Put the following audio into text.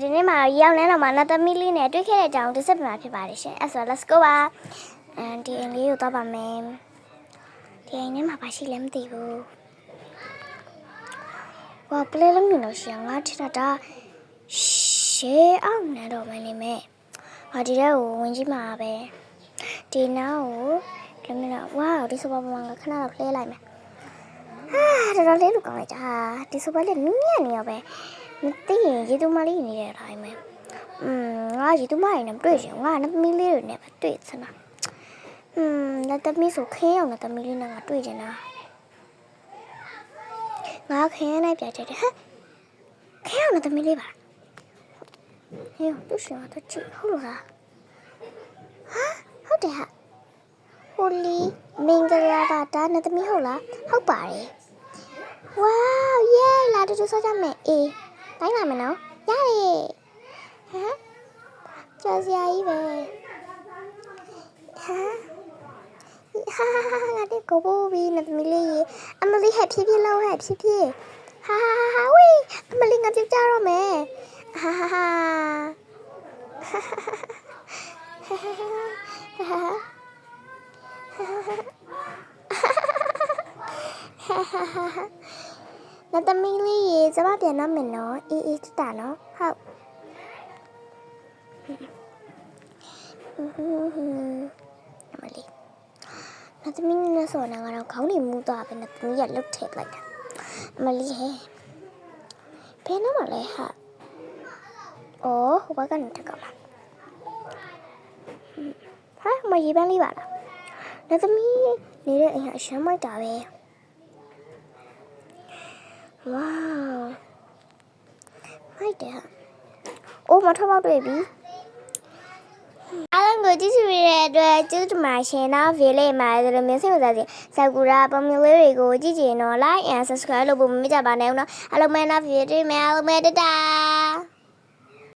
ဒီနေ့မှာရောက်နေတော့မှနတ်သမီးလေးနဲ့တွေ့ခဲ့တဲ့အကြောင်းတစ်ဆက်ပြမှာဖြစ်ပါတယ်ရှင်အဲ့ဆို let's go ပါအဲဒီအိမ်လေးကိုတော့ပါမယ်ဒီအိမ်ထဲမှာဘာရှိလဲမသိဘူးဝါပလဲလုံးမြင်လို့ရှိရင်ငါထင်တာဒါရှေးအောင်နေတော့မနေမဲ့ဟာဒီတဲ့ကိုဝင်ကြည့်မှာပဲဒီနောက်ကိုလည်းမင်းဝါဒီဆိုပါမငါခဏတော့လှဲလိုက်မယ်ဟာတော်တော်လေးလူကောင်းလိုက်တာဟာဒီဆိုပါလေးနူးညံ့နေရောပဲ မသိရင်ရေသူမလေးနေတဲ့အတိုင်းပဲอืมငါရေသူမရင်းနဲ့တွေ့ရင်ငါနဲ့သမီးလေးတွေနဲ့ပဲတွေ့စမ်းอืมလက်သမီးဆိုခင်းအောင်နဲ့သမီးလေးနဲ့ငါတွေ့ကြတာငါခင်းနဲ့ပြကြတယ်ဟဲ့ခင်းအောင်နဲ့သမီးလေးပါဟေးသူရှင်ကတော့ကြည့်ဟုတ်လားဟာဟုတ်တယ်ဟာဟိုလီမင်္ဂလာပါတာနဲ့သမီးဟုတ်လားဟုတ်ပါတယ်ဝေါเย้လာတူတူဆောကြမယ်အေး တိုင်းလာမယ်နော်ရတယ်ဟမ်ကြော်စရာကြီးပဲဟမ်ဟာငါတက်ကိုဘူဘီနသမီးလေးရေအမလီဟဲ့ဖြည်းဖြည်းလောက်ဟဲ့ဖြည်းဖြည်းဟာဟာဟာဝီအမလီငါပြကြတော့မယ်ဟာဟာဟာ နသမီးလေးရေကျမပြန်တော့မယ်နော်အေးအေးတက်တာနော်ဟုတ်အမလေးနသမီးနဲ့ဆိုတော့ငါတော့ခေါင်းနေမူသွားပဲနသမီးရလုတ်ထည့်လိုက်တာအမလေးဟဲ့ဘယ်တော့မှလဲဟာအော်ဟိုဘက်ကနေတက်ကောက်လာဟာမရေပန်းလေးပါလားနသမီးနေတဲ့အိမ်ကအရှမ်းမိုက်တာပဲ ဝေါမိုက်တယ်ဟာအိုးမထမောက်တွေ့ပြီအားလုံးကိုကြည့်ရှုရတဲ့အတွက်ကျေးဇူးတင်ပါတယ်ရှင်နော်ဗီလေးမှာဒီလိုမျိုးစိတ်ဝင်စားစရာဆာကူရာပုံမျိုးလေးတွေကိုကြည့်ကြည့်နော် like and subscribe လုပ်ဖို့မမေ့ကြပါနဲ့ဦးနော်အားလုံးပဲနော်ဗီဒီယိုတွေ့မယ်အားလုံးပဲတတာ